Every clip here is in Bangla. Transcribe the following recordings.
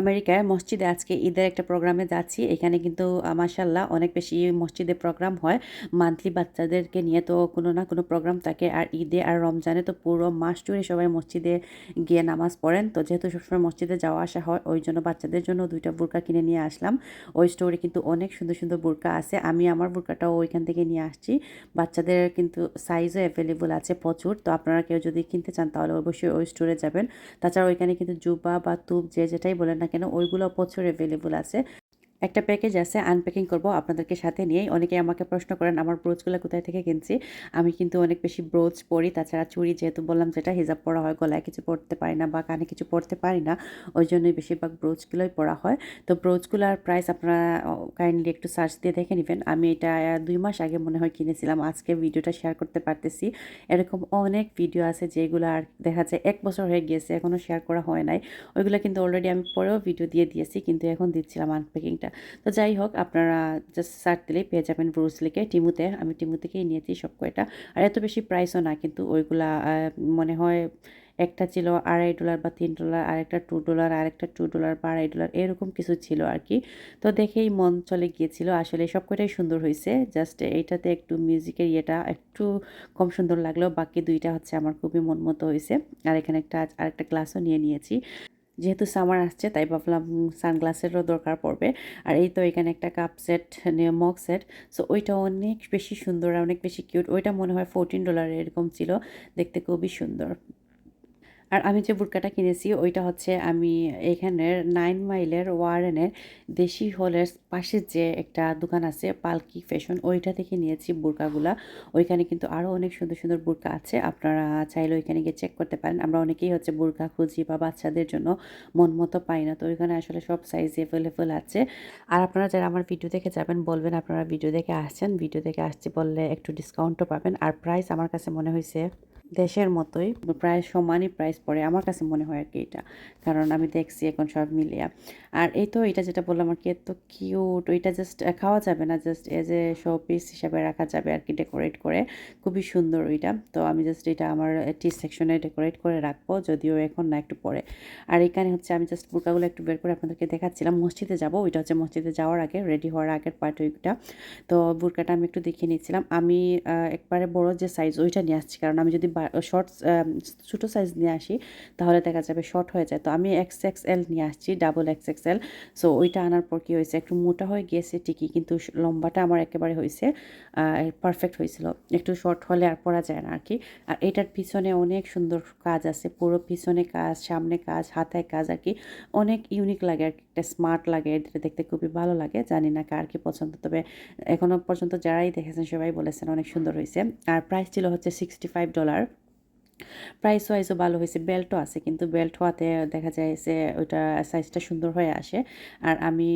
আমেরিকায় মসজিদে আজকে ঈদের একটা প্রোগ্রামে যাচ্ছি। এখানে কিন্তু মাসাল্লাহ অনেক বেশি মসজিদে প্রোগ্রাম হয়। মান্থলি বাচ্চাদেরকে নিয়ে তো কোনো না কোনো প্রোগ্রাম থাকে। আর ঈদে আর রমজানে তো পুরো মাস জুড়ে সবাই মসজিদে গিয়ে নামাজ পড়েন। তো যেহেতু সবসময় মসজিদে যাওয়া আসা হয়, ওই জন্য বাচ্চাদের জন্য দুইটা বোরকা কিনে নিয়ে আসলাম। ওই স্টোরে কিন্তু অনেক সুন্দর সুন্দর বোরকা আছে। আমি আমার বোরকাটাও ওইখান থেকে নিয়ে আসছি। বাচ্চাদের কিন্তু সাইজও অ্যাভেলেবল আছে প্রচুর। তো আপনারা কেউ যদি কিনতে চান, তাহলে অবশ্যই ওই স্টোরে যাবেন। তাছাড়া ওইখানে কিন্তু জুবা বা তুপ যে যেটাই বলেন না কেন ওইগুলো প্রচুর অ্যাভেলেবল আছে। একটা প্যাকেজ আছে আনপ্যাকিং করব আপনাদেরকে সাথে নিয়েই। অনেকে আমাকে প্রশ্ন করেন, আমার ব্রোচগুলো কোথায় থেকে কিনছি? আমি কিন্তু অনেক বেশি ব্রোচ পরি। তাছাড়া চুড়ি যেহেতু বললাম যেটা, হিজাব পরা হয়, গলায় কিছু পরতে পারি না বা কানে কিছু পরতে পারি না, ওই জন্যই বেশিরভাগ ব্রোচগুলোই পরা হয়। তো ব্রোচগুলোর প্রাইস আপনারা কাইন্ডলি একটু সার্চ দিয়ে দেখে নেবেন। আমি এটা দুই মাস আগে মনে হয় কিনেছিলাম। আজকে ভিডিওটা শেয়ার করতে পারতেছি। এরকম অনেক ভিডিও আছে যেগুলো আর দেখা যায় এক বছর হয়ে গিয়েছে এখনও শেয়ার করা হয় নাই। ওইগুলো কিন্তু অলরেডি আমি পরেও ভিডিও দিয়ে দিয়েছি, কিন্তু এখন দিচ্ছিলাম আনপ্যাকিংটা তো যাই হোক, আপনারা জাস্ট সার্চ দিলেই পেয়ে যাবেন ব্রুসলিকে টিমুতে, আমি টিমু থেকেই নিয়েছি সব কয়টা আর এত বেশি প্রাইসও না, কিন্তু ওইগুলা মনে হয় একটা ছিল আড়াই ডলার বা তিন ডলার, আরেকটা টু ডলার আরেকটা টু ডলার বা আড়াই ডলার এরকম কিছু ছিল আর কি। তো দেখেই মন চলে গিয়েছিল, আসলে সব কটাই সুন্দর হয়েছে জাস্ট এইটাতে একটু মিউজিকের ইয়েটা একটু কম সুন্দর লাগলেও বাকি দুইটা হচ্ছে আমার খুবই মন মতো হয়েছে আর এখানে একটা, আরেকটা গ্লাসও নিয়ে নিয়েছি। যেহেতু সামার আসছে, তাই ভাবলাম সানগ্লাসেরও দরকার পড়বে। আর এই তো এখানে একটা কাপ সেট নিয়ে মগ সেট। সো ওইটা অনেক বেশি সুন্দর আর অনেক বেশি কিউট। ওইটা মনে হয় ফোরটিন ডলার এরকম ছিল। দেখতে খুবই সুন্দর। আর আমি যে বুরকাটা কিনেছি, ওইটা হচ্ছে আমি এখানের নাইন মাইলের ওয়ারেনের দেশি হলের পাশে যে একটা দোকান আছে পালকি ফ্যাশন ওইটা থেকে নিয়েছি বুরকাগুলা। ওইখানে কিন্তু আরও অনেক সুন্দর সুন্দর বুরকা আছে, আপনারা চাইলে ওইখানে গিয়ে চেক করতে পারেন। আমরা অনেকেই হচ্ছে বুরকা খুঁজি বা বাচ্চাদের জন্য মন মতো পাই না, তো ওইখানে আসলে সব সাইজ অ্যাভেলেবল আছে। আর আপনারা যারা আমার ভিডিও দেখে যাবেন, বলবেন আপনারা ভিডিও দেখে আসছেন। ভিডিও দেখে আসছি বললে একটু ডিসকাউন্টও পাবেন। আর প্রাইস আমার কাছে মনে হয়েছে দেশের মতোই, প্রায় সমানই প্রাইস পড়ে। আমার কাছে মনে হয় আর কি এটা। কারণ আমি দেখছি এখন সব মিলিয়া। আর এই তো এটা যেটা বললাম আর কি, এত কিউট ওইটা জাস্ট খাওয়া যাবে না just as a show piece হিসাবে রাখা যাবে আর কি ডেকোরেট করে। খুবই সুন্দর ওইটা তো আমি জাস্ট এটা আমার টি সেকশনে ডেকোরেট করে রাখব, যদিও এখন না একটু পরে। আর এখানে হচ্ছে আমি জাস্ট বুরকাগুলো একটু বের করে আপনাদেরকে দেখাচ্ছিলাম। মসজিদে যাব, ওইটা হচ্ছে মসজিদে যাওয়ার আগে রেডি হওয়ার আগের পার্ট ওইটা। তো বুরকাটা আমি একটু দেখিয়ে নিচ্ছিলাম। আমি একবারে বড় যে সাইজ ওইটা নিয়ে আসছি। কারণ আমি যদি শর্ট ছোটো সাইজ নিয়ে আসি, তাহলে দেখা যাবে শর্ট হয়ে যায়। তো আমি এক্স এক্স এল নিয়ে আসছি double X X L so ওইটা আনার পর কী হয়েছে? একটু মোটা হয়ে গিয়েছে ঠিকই, কিন্তু লম্বাটা আমার একেবারে হয়েছে পারফেক্ট হয়েছিল। একটু শর্ট হলে আর পরা যায় না আর কি। আর এটার পিছনে অনেক সুন্দর কাজ আছে, পুরো পিছনে কাজ, সামনে কাজ, হাতায় কাজ আর কি। অনেক ইউনিক লাগে আর একটা স্মার্ট লাগে, এটা দেখতে খুবই ভালো লাগে, জানি না কার কি পছন্দ। তবে এখনও পর্যন্ত যারাই দেখেছেন, সবাই বলেছেন অনেক সুন্দর হয়েছে। আর প্রাইস ছিল হচ্ছে সিক্সটি ফাইভ ডলার প্রাইস ওয়াইজও ভালো হয়েছে বেল্টও আছে, কিন্তু বেল্ট হওয়াতে দেখা যায় যে ওইটা সাইজটা সুন্দর হয়ে আসে। আর আমি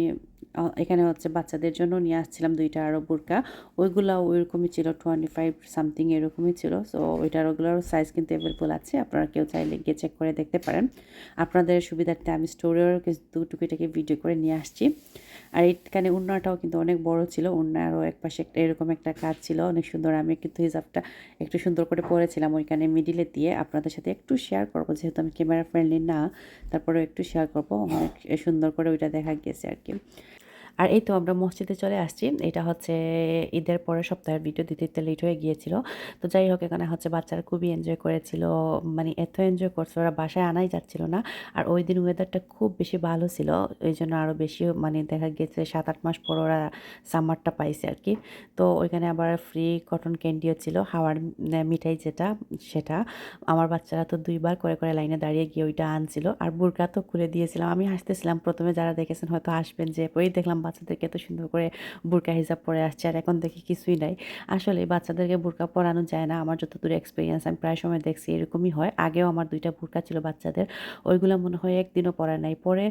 এখানে হচ্ছে বাচ্চাদের জন্য নিয়ে আসছিলাম দুইটা আরও বুরকা। ওইগুলো ওইরকমই ছিল টোয়েন্টি ফাইভ সামথিং এরকমই ছিল। সো ওইটার ওগুলোর সাইজ কিন্তু অ্যাভেলেবল আছে, আপনারা কেউ চাইলে গিয়ে চেক করে দেখতে পারেন। আপনাদের সুবিধার্থে আমি স্টোরেও কিছু টুকিটাকি ভিডিও করে নিয়ে আসছি। আর এখানে উন্নাটাও কিন্তু অনেক বড় ছিল। উন্নারও এক পাশে একটা এরকম একটা কাজ ছিল। অনেক সুন্দর আমি কিন্তু হিসাবটা একটু সুন্দর করে পরেছিলাম ওইখানে মিডিলে দিয়ে। আপনাদের সাথে একটু শেয়ার করব, যেহেতু আমি ক্যামেরা ফ্রেন্ডলি না তারপরে একটু শেয়ার করব। অনেক সুন্দর করে ওইটা দেখা গেছে আর কি। আর এই তো আমরা মসজিদে চলে আসছি। এটা হচ্ছে ঈদের পরের সপ্তাহের ভিডিও দিতে দিতে লেট হয়ে গিয়েছিল। তো যাই হোক, এখানে হচ্ছে বাচ্চারা খুবই এনজয় করেছিল মানে এত এনজয় করছে, ওরা বাসায় আনাই যাচ্ছিল না। আর ওই দিন ওয়েদারটা খুব বেশি ভালো ছিল ওই জন্য আরও বেশি মানে দেখা গেছে সাত আট মাস পর ওরা সামারটা পাইছে আর কি। তো ওইখানে আবার ফ্রি কটন ক্যান্ডিও ছিল, হাওয়ার মিঠাই যেটা, সেটা। আমার বাচ্চারা তো দুইবার করে করে লাইনে দাঁড়িয়ে গিয়ে ওইটা আনছিল। আর বুরকা তো খুলে দিয়েছিলাম। আমি হাসতেছিলাম, প্রথমে যারা দেখেছেন হয়তো আসবেন যে, ওই দেখলাম বাচ্চাদেরকে এত সুন্দর করে বুরকা হিসাব পরে আসছে আর এখন দেখি কিছুই নাই। আসলে বাচ্চাদেরকে বুরকা পরানো যায় না, আমার যতদূর এক্সপিরিয়েন্স আমি প্রায় সময় দেখছি এরকমই হয়। আগেও আমার দুইটা বুরকা ছিল বাচ্চাদের, ওইগুলো মনে হয় একদিনও পরা নাই। পরে,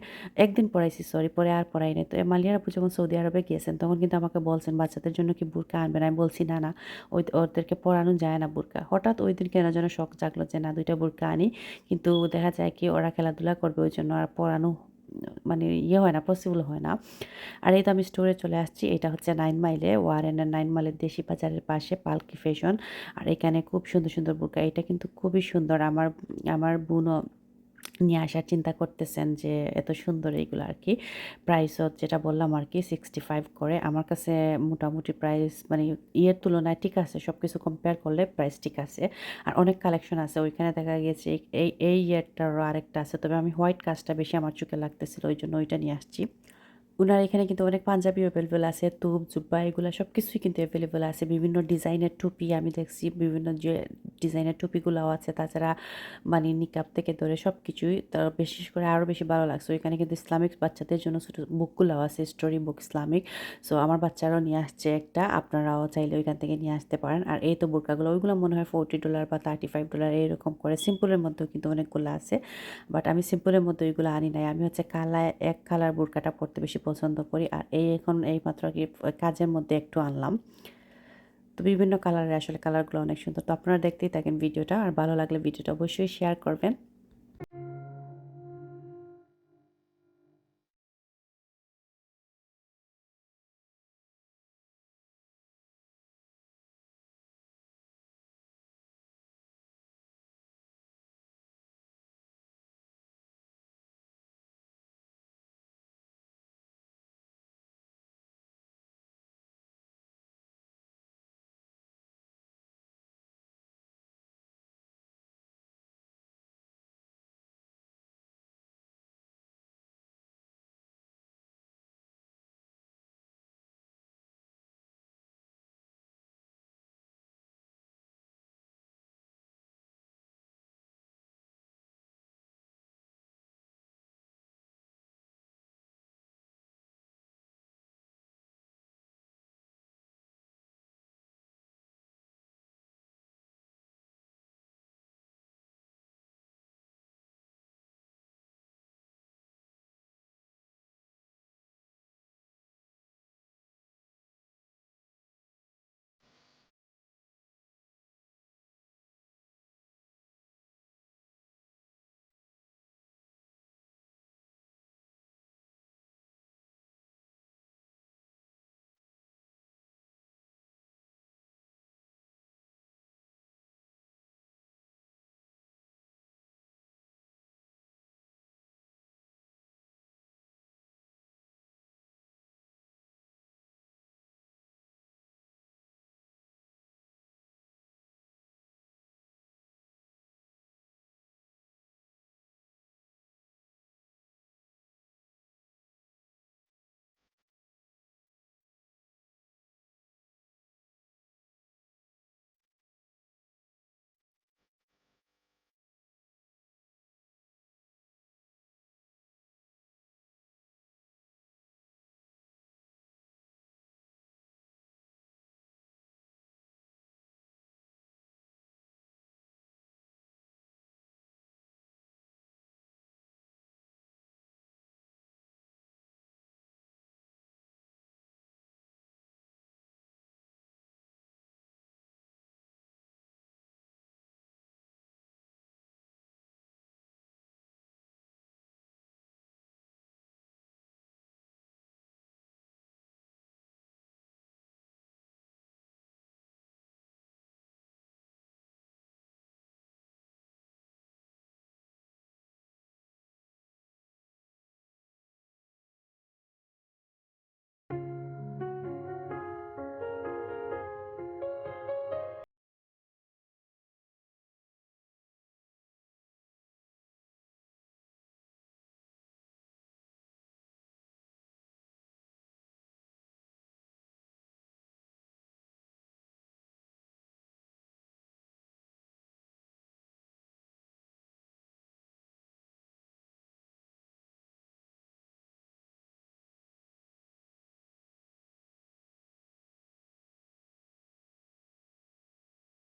একদিন পরাইছি সরি পরে আর পড়াই নাই। তো মালিয়ার আপু যখন সৌদি আরবে গিয়েছেন, তখন কিন্তু আমাকে বলছেন, বাচ্চাদের জন্য কি বুরকা আনবেন? আমি বলছি, না না, ওই ওদেরকে পরানো যায় না বুরকা। হঠাৎ ওই দিন কেন যেন শখ জাগলো যে, না, দুইটা বুরকা আনি। কিন্তু দেখা যায় কি ওরা খেলাধুলা করবে ওই জন্য আর পরানো মানে ইয়ে হয় না পসিবল হয় না। আর এই তো আমি স্টোরে চলে আসছি, এটা হচ্ছে নাইন মাইলে ওয়ারেন নাইন মাইলের দেশি বাজারের পাশে পালকি ফ্যাশন আর এখানে খুব সুন্দর সুন্দর বুকা এটা কিন্তু খুবই সুন্দর। আমার আমার বোনও নিয়ে আসার চিন্তা করতেছেন যে, এত সুন্দর এইগুলো আর কি প্রাইসও যেটা বললাম আর কি সিক্সটি ফাইভ করে। আমার কাছে মোটামুটি প্রাইস মানে ইয়ের তুলনায় ঠিক আছে সব কিছু কম্পেয়ার করলে প্রাইস ঠিক আছে। আর অনেক কালেকশন আছে, ওইখানে দেখা গেছে এই এই ইয়েরটারও আরেকটা আছে। তবে আমি হোয়াইট কাজটা বেশি আমার চোখে লাগতেছিল ওই জন্য ওইটা নিয়ে আসছি। ওনার এখানে কিন্তু অনেক পাঞ্জাবি অ্যাভেলেবেল আছে, তুপ, জুব্বা, এগুলো সব কিছুই কিন্তু অ্যাভেলেবেল আছে। বিভিন্ন ডিজাইনের টুপি আমি দেখছি, বিভিন্ন যে ডিজাইনের টুপিগুলোও আছে, তাছাড়া মানে নিকাপ থেকে ধরে সব কিছুই তার বিশেষ করে আরও বেশি ভালো লাগছে। এখানে কিন্তু ইসলামিক বাচ্চাদের জন্য ছোটো বুকগুলোও আছে স্টোরি বুক ইসলামিক। সো আমার বাচ্চারাও নিয়ে আসছে একটা, আপনারাও চাইলে ওইখান থেকে নিয়ে আসতে পারেন। আর এই তো বোরকাগুলো ওইগুলো মনে হয় ফোরটি ডলার বা থার্টি ফাইভ ডলার এরকম করে সিম্পলের মধ্যেও কিন্তু অনেকগুলো আছে। বাট আমি সিম্পলের মধ্যে ওইগুলো আনি নাই। আমি হচ্ছে কালা এক কালার বোরকাটা পরতে বেশি পছন্দ করি। আর এই এখন এই মাত্র কি কাজের মধ্যে একটু আনলাম। তো বিভিন্ন কালারের আসলে কালারগুলো অনেক সুন্দর। তো আপনারা দেখতেই থাকেন ভিডিওটা। আর ভালো লাগলে ভিডিওটা অবশ্যই শেয়ার করবেন।